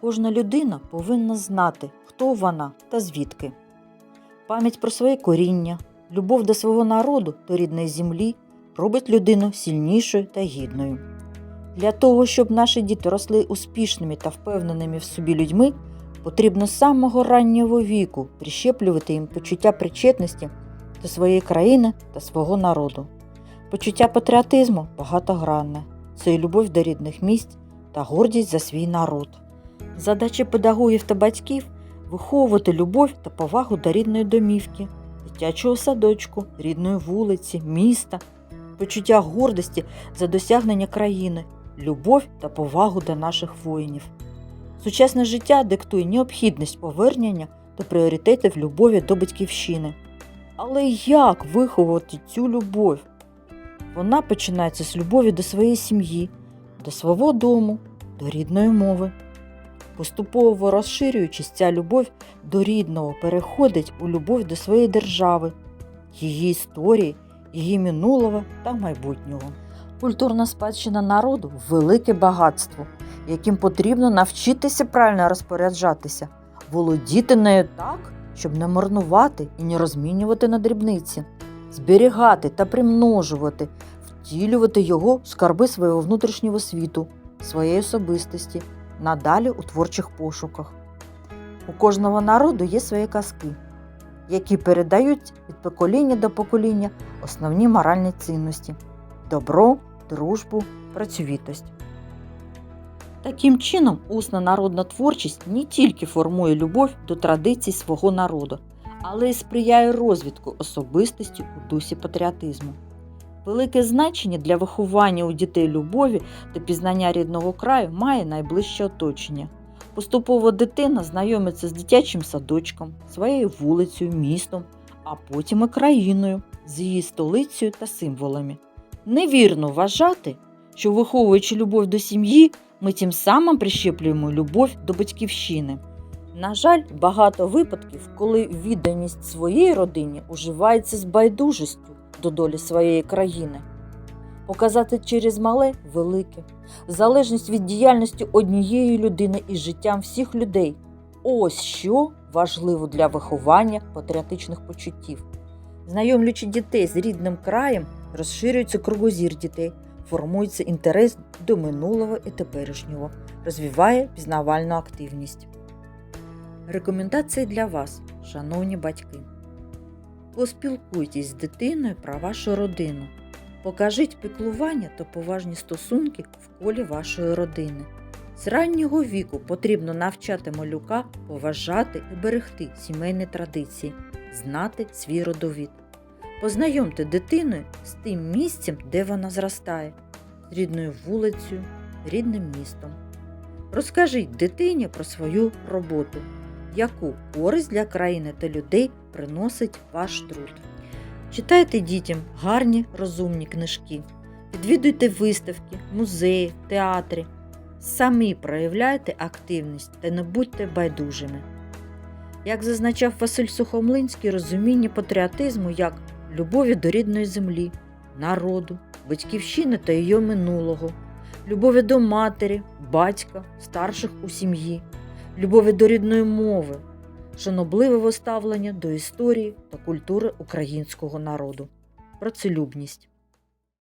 Кожна людина повинна знати, хто вона та звідки. Пам'ять про своє коріння, любов до свого народу та рідної землі робить людину сильнішою та гідною. Для того, щоб наші діти росли успішними та впевненими в собі людьми, потрібно з самого раннього віку прищеплювати їм почуття причетності до своєї країни та свого народу. Почуття патріотизму багатогранне це і любов до рідних місць та гордість за свій народ. Задача педагогів та батьків виховувати любов та повагу до рідної домівки, дитячого садочку, рідної вулиці, міста, почуття гордості за досягнення країни, любов та повагу до наших воїнів. Сучасне життя диктує необхідність повернення до пріоритетів любові до батьківщини. Але як виховати цю любов? Вона починається з любові до своєї сім'ї, до свого дому, до рідної мови. Поступово розширюючись, ця любов до рідного переходить у любов до своєї держави, її історії, її минулого та майбутнього. Культурна спадщина народу велике багатство, яким потрібно навчитися правильно розпоряджатися, володіти нею так, щоб не марнувати і не розмінювати на дрібниці, зберігати та примножувати, втілювати його в скарби свого внутрішнього світу, своєї особистості, надалі у творчих пошуках. У кожного народу є свої казки, які передають від покоління до покоління основні моральні цінності добро, дружбу, працьовітость. Таким чином, усна народна творчість не тільки формує любов до традицій свого народу, але й сприяє розвитку особистості у дусі патріотизму. Велике значення для виховання у дітей любові та пізнання рідного краю має найближче оточення. Поступово дитина знайомиться з дитячим садочком, своєю вулицею, містом, а потім і країною, з її столицею та символами. Невірно вважати, що виховуючи любов до сім'ї, ми тим самим прищеплюємо любов до батьківщини. На жаль, багато випадків, коли відданість своїй родині уживається з байдужістю до долі своєї країни. Показати через мале велике, залежність від діяльності однієї людини і життям всіх людей. Ось що важливо для виховання патріотичних почуттів. Знайомлячи дітей з рідним краєм, розширюється кругозір дітей, формується інтерес до минулого і теперішнього, розвиває пізнавальну активність. Рекомендації для вас, шановні батьки. Поспілкуйтесь з дитиною про вашу родину. Покажіть піклування та поважні стосунки в колі вашої родини. З раннього віку потрібно навчати малюка поважати і берегти сімейні традиції, знати свій родовід. Познайомте дитину з тим місцем, де вона зростає, з рідною вулицею, рідним містом. Розкажіть дитині про свою роботу, яку користь для країни та людей приносить ваш труд. Читайте дітям гарні розумні книжки, відвідуйте виставки, музеї, театри. Самі проявляйте активність та не будьте байдужими. Як зазначав Василь Сухомлинський, розуміння патріотизму як любові до рідної землі, народу, батьківщини та її минулого, любові до матері, батька, старших у сім'ї, любові до рідної мови, шанобливого ставлення до історії та культури українського народу, працелюбність.